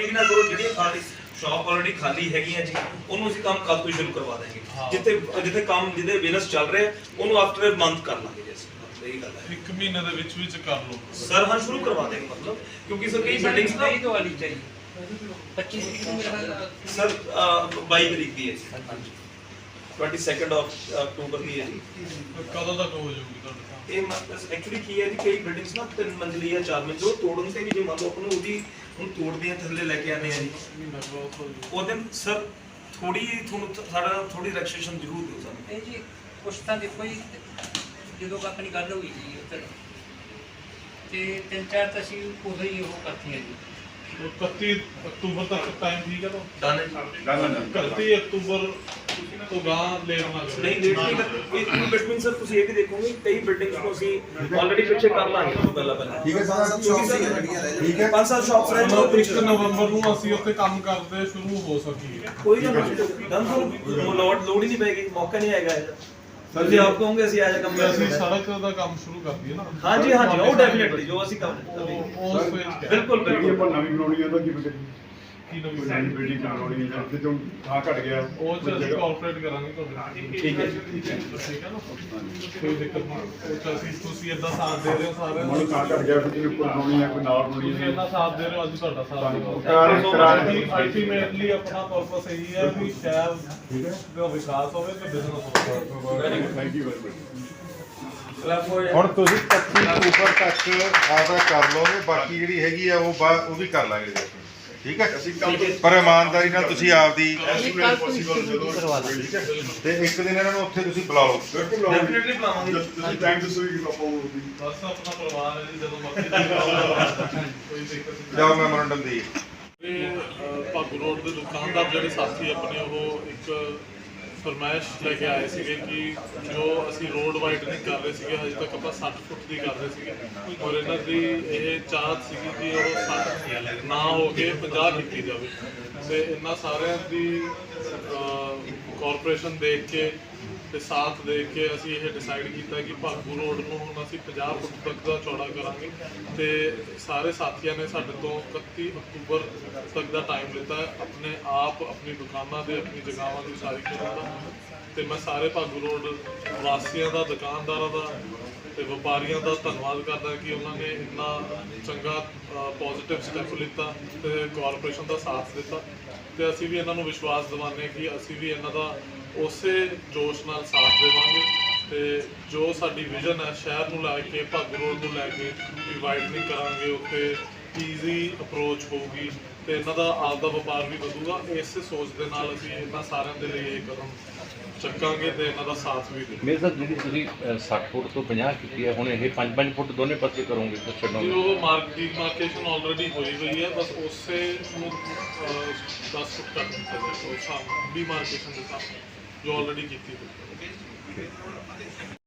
ਇਹ ਨਾ ਕਰੋ ਜਿਹੜੀ ਸਾਡੀ ਸ਼ਾਪ ਆਲਰੇਡੀ ਖਾਲੀ ਹੈਗੀਆਂ ਜੀ ਉਹਨੂੰ ਅਸੀਂ ਕੰਮ ਕੱਲ ਤੋਂ ਸ਼ੁਰੂ ਕਰਵਾ ਦਾਂਗੇ। ਜਿੱਥੇ ਜਿੱਥੇ ਕੰਮ ਜਿਹਦੇ ਬਿਜ਼ਨਸ ਚੱਲ ਰਿਹਾ ਉਹਨੂੰ ਆਫਟਰ ਮੰਥ ਕਰ ਲਾਂਗੇ ਜੀ ਇੱਕ ਮਹੀਨੇ ਦੇ ਵਿੱਚ ਵਿੱਚ ਕਰ ਲਓ। ਸਰ ਹਾਂ ਸ਼ੁਰੂ ਕਰਵਾ ਦੇਗੇ ਮਤਲਬ ਕਿਉਂਕਿ ਸਰ ਕਈ ਬਿਲਡਿੰਗਸ ਨਾ ਇਹ ਵਾਲੀ ਚਾਹੀਏ 25 ਸਰ 22 ਤਰੀਕ ਦੀ ਹੈ ਹਾਂਜੀ। 22nd ਆਫ ਅਕਤੂਬਰ ਦੀ ਹੈ ਜੀ। ਕਦੋਂ ਤੱਕ ਹੋ ਜਾਊਗੀ ਤੁਹਾਡੇ ਇਹ ਮਤਲਬ ਐਕਚੁਅਲੀ ਕੀ ਹੈ ਜੀ ਕਈ ਬਿਲਡਿੰਗਸ ਨਾ ਤਿੰਨ ਮੰਜ਼ਲੀ ਜਾਂ ਚਾਰ ਮੰਜ਼ਲੀ ਉਹ ਤੋੜਨ ਤੇ ਵੀ ਜੇ ਮੰਨ ਲਓ ਆਪਾਂ ਨੂੰ ਉਹਦੀ ਹੁਣ ਤੋੜਦੇ ਆ ਥੱਲੇ ਲੈ ਕੇ ਆਨੇ ਆ ਜੀ। ਉਹ ਦਿਨ ਸਰ ਥੋੜੀ ਤੁਹਾਨੂੰ ਸਾਡਾ ਥੋੜੀ ਰਿਲੈਕਸੇਸ਼ਨ ਜ਼ਰੂਰ ਦਿਓ ਸਾਨੂੰ। ਇਹ ਜੀ ਕੁਛ ਤਾਂ ਦੇਖੋ ਜੀ ਜਦੋਂ ਆਪਣੀ ਗੱਲ ਹੋਈ ਜੀ ਉੱਧਰ। ਤੇ ਤਿੰਨ ਚਾਰ ਤਾਂ ਅਸੀਂ ਉਦੋਂ ਹੀ ਉਹ ਕਰਤੀਆਂ ਜੀ। 31 ਅਕਤੂਬਰ ਤੱਕ ਟਾਈਮ ਠੀਕ ਹੈ ਤਾਂ? ਡਨ ਹੈ ਜੀ। 31 ਅਕਤੂਬਰ ਤੋਂ ਗਾਂ ਲੇਟ ਨਾ ਕਰੋ ਨਹੀਂ ਲੇਟ ਨਹੀਂ ਕਰ ਇਨ ਬਿਟਵੀਨ ਸਰ ਤੁਸੀਂ ਇਹ ਵੀ ਦੇਖੋਗੇ ਕਈ ਬਿਲਡਿੰਗਸ ਨੂੰ ਅਸੀਂ ਆਲਰੇਡੀ ਪਿੱਛੇ ਕਰ ਲਾਂਗੇ ਤੁਹਾਨੂੰ ਪਹਿਲਾਂ ਪਹਿਲਾਂ। ਠੀਕ ਹੈ ਪੰਜ ਸੱਤ ਸ਼ੌਪ ਸੀ ਗੱਡੀਆਂ ਰਹਿ ਠੀਕ ਹੈ। ਪੰਜ ਸੱਤ ਸ਼ਾਪਸ ਰਹਿ ਜਾਓ 1 ਨਵੰਬਰ ਨੂੰ ਅਸੀਂ ਉੱਥੇ ਕੰਮ ਕਰਦੇ ਸ਼ੁਰੂ ਹੋ ਸਕੀਏ। ਕੋਈ ਨਾ ਡਨ ਤੁਹਾਨੂੰ ਲੋਡ ਲੋਡ ਹੀ ਨਹੀਂ ਪੈਗੀ ਮੌਕਾ ਨਹੀਂ ਆਏਗਾ ਇਹਦਾ। ਸਰ ਜੀ ਆਪ ਕਹੋਗੇ ਅਸੀਂ ਆਜਾ ਕੰਮ ਤੇ ਅਸੀਂ ਸੜਕ ਦਾ ਕੰਮ ਸ਼ੁਰੂ ਕਰ ਦਈਏ ਨਾ। ਹਾਂਜੀ ਹਾਂਜੀ ਉਹ ਡੈਫੀਨਿਟਲੀ ਜੋ ਅਸੀਂ ਕੰਮ ਉਹ ਬਿਲਕੁਲ ਬਿਲਕੁਲ। ਆਪਾਂ ਨਵੀਂ ਬਣਾਉਣੀ ਆ ਤਾਂ ਕਿਵੇਂ ਕਰੀਏ? ਕੋਈ ਨਵੀਂ ਨਵੀਂ ਬਿਲਡਿੰਗ ਬਣਾਉਣੀ ਹੈ ਜਿੱਥੇ ਤੋਂ ਥਾਂ ਘਟ ਗਿਆ। ਉਹ ਚ ਅਸੀਂ ਕਾਰਪੋਰੇਟ ਕਰਾਂਗੇ ਤੁਹਾਡੇ ਨਾਲ। ਠੀਕ ਹੈ ਜੀ ਠੀਕ ਹੈ ਠੀਕ ਹੈ ਨਾ? ਕੋਈ ਦਿੱਕਤ ਨਹੀਂ ਉਹ ਚ ਅਸੀਂ ਤੁਸੀਂ ਇਦਾਂ ਸਾਥ ਦੇ ਰਹੇ ਹੋ ਸਾਰਿਆਂ ਮਨ ਥਾਂ ਘਟ ਗਿਆ ਫਿਰ ਜਿਹਨੂੰ ਉੱਪਰ ਬਣਾਉਣੀ ਆ ਕੋਈ ਨਾਲ ਬਣਾਉਣੀ ਤੁਸੀਂ ਹੈ ਇੰਨਾ ਸਾਥ ਦੇ ਰਹੇ ਹੋ ਅੱਜ ਤੁਹਾਡਾ ਸਾਥ ਦੇ ਕਰਾਰ ਕਰਾਰ ਅਲਟੀਮੇਟਲੀ ਆਪਣਾ ਪਰਪਸ ਇਹੀ ਹੈ ਵੀ ਸ਼ਹਿਰ ਦਾ ਵਿਕਾਸ ਹੋਵੇ ਤੇ ਬਿਜ਼ਨਸ ਹੋਵੇ। ਥੈਂਕ ਯੂ ਵੈਰੀ ਮਚ ਹੁਣ ਤੁਸੀਂ 25 ਅਕਤੂਬਰ ਤੱਕ ਆਦਾ ਕਰ ਲਓਗੇ ਬਾਕੀ ਜਿਹੜੀ ਹੈਗੀ ਆ ਉਹ ਬਾ- ਉਹ ਵੀ ਕਰ ਲਾਂਗੇ। ਠੀਕ ਹੈ? ਅਸੀਂ ਪਰ ਇਮਾਨਦਾਰੀ ਨਾਲ ਤੁਸੀਂ ਆਪਦੀ ਪੋਸੀਬਲ ਜਦੋਂ ਠੀਕ ਹੈ ਤੇ ਇੱਕ ਦਿਨ ਇਹਨਾਂ ਨੂੰ ਉੱਥੇ ਤੁਸੀਂ ਬੁਲਾਓ। ਬਿਲਕੁਲ ਡੈਫੀਨਿਟਲੀ ਬੁਲਾਵਾਂਗੇ। ਤੁਸੀਂ ਟਾਈਮ ਦੱਸੋ ਕਿ ਆਪਾਂ ਉਹ ਵੀ ਬਸ ਆਪਣਾ ਪਰਿਵਾਰ ਹੈ ਜੀ ਜਦੋਂ ਮਰਜ਼ੀ ਕੋਈ ਦਿੱਕਤ ਨਹੀਂ। ਜਾਓ ਮੈਮੋਰੰਡਮ ਦੀ। ਇਹ ਭਾਗੂ ਰੋਡ ਦੇ ਦੁਕਾਨਦਾਰ ਜਿਹੜੇ ਸਾਥੀ ਆਪਣੇ ਉਹ ਇੱਕ ਫਰਮਾਇਸ਼ ਲੈ ਕੇ ਆਏ ਸੀਗੇ ਕਿ ਜੋ ਅਸੀਂ ਰੋਡ ਵਾਈਡਨਿੰਗ ਕਰ ਰਹੇ ਸੀਗੇ, ਹਜੇ ਤੱਕ ਆਪਾਂ 60 ਫੁੱਟ ਦੀ ਕਰ ਰਹੇ ਸੀਗੇ। ਔਰ ਇਹਨਾਂ ਦੀ ਇਹ ਚਾਹਤ ਸੀਗੀ ਕਿ ਉਹ 60 ਨਾ ਹੋ ਕੇ 50 ਕੀਤੀ ਜਾਵੇ। ਤੇ ਇਹਨਾਂ ਸਾਰਿਆਂ ਦੀ ਕਾਰਪੋਰੇਸ਼ਨ ਦੇਖ ਕੇ ਤੇ ਸਾਥ ਦੇ ਕੇ ਅਸੀਂ ਇਹ ਡਿਸਾਈਡ ਕੀਤਾ ਕਿ ਭਾਗੂ ਰੋਡ ਨੂੰ ਹੁਣ ਅਸੀਂ 50 ਫੁੱਟ ਤੱਕ ਦਾ ਚੌੜਾ ਕਰਾਂਗੇ ਤੇ ਸਾਰੇ ਸਾਥੀਆਂ ਨੇ ਸਾਡੇ ਤੋਂ 31 ਅਕਤੂਬਰ ਤੱਕ ਦਾ ਟਾਈਮ ਲਿੱਤਾ ਆਪਣੇ ਆਪ, ਆਪਣੀ ਦੁਕਾਨਾਂ ਦੇ, ਆਪਣੀ ਜਗ੍ਹਾਵਾਂ ਦੀ ਸਾਰੀ ਕਰਨ ਦਾ। ਤੇ ਮੈਂ ਸਾਰੇ ਭਾਗੂ ਰੋਡ ਵਾਸੀਆਂ ਦਾ, ਦੁਕਾਨਦਾਰਾਂ ਦਾ ਤੇ ਵਪਾਰੀਆਂ ਦਾ ਧੰਨਵਾਦ ਕਰਦਾ ਕਿ ਉਹਨਾਂ ਨੇ ਇੰਨਾ ਚੰਗਾ ਪੋਜ਼ਿਟਿਵ ਸਟੈਪ ਲਿੱਤਾ ਤੇ ਕਾਰਪੋਰੇਸ਼ਨ ਦਾ ਸਾਥ ਦਿੱਤਾ। ਤੇ ਅਸੀਂ ਵੀ ਇਹਨਾਂ ਨੂੰ ਵਿਸ਼ਵਾਸ ਦਿਵਾਉਂਦੇ ਹਾਂ ਕਿ ਅਸੀਂ ਵੀ ਇਹਨਾਂ ਦਾ ਉਸੇ ਜੋਸ਼ ਨਾਲ ਸਾਥ ਦੇਵਾਂਗੇ ਤੇ ਜੋ ਸਾਡੀ ਵਿਜ਼ਨ ਹੈ ਸ਼ਹਿਰ ਨੂੰ ਲੈ ਕੇ ਭਾਗੂ ਰੋਡ ਨੂੰ ਲੈ ਕੇ ਵੀ ਵਾਈਡਨਿੰਗ ਕਰਾਂਗੇ ਉੱਥੇ ਈਜ਼ੀ ਅਪਰੋਚ ਹੋਊਗੀ ਤੇ ਇਹਨਾਂ ਦਾ ਆਪ ਦਾ ਵਪਾਰ ਵੀ ਵਧੂਗਾ। ਇਸੇ ਸੋਚ ਦੇ ਨਾਲ ਅਸੀਂ ਇਹਨਾਂ ਸਾਰਿਆਂ ਦੇ ਲਈ ਇਹ ਕਦਮ ਚੱਕਾਂਗੇ ਤੇ ਇਹਨਾਂ ਦਾ ਸਾਥ ਵੀ ਦੇਵਾਂਗੇ। ਮੇਰੇ ਸਾਹਿਬ ਜਿਹੜੀ ਤੁਸੀਂ ਅਹ, 60 ਫੁੱਟ ਤੋਂ 50 ਕੀਤੀ ਹੈ ਹੁਣ ਇਹ 5-5 ਫੁੱਟ ਦੋਨੇ ਪਾਸੇ ਕਰੋਗੇ ਤਾਂ ਜੀ ਛੱਡੋਗੇ ਉਹ ਮਾਰਕ ਡਿਮਾਰਕੇਸ਼ਨ ਆਲਰੇਡੀ ਹੋਈ ਹੋਈ ਹੈ ਬਸ ਉਸੇ ਨੂੰ ਅਹ, 10 ਫੁੱਟ ਕਰ ਦਿੱਤਾ ਉਸ ਹਿਸਾਬ ਡਿਮਾਰਕੇਸ਼ਨ ਦੇ ਹਿਸਾਬ ਨਾਲ, ਜੋ ਆਲਰੇਡੀ ਕੀਤੀ ਹੋਈ ਹੈ।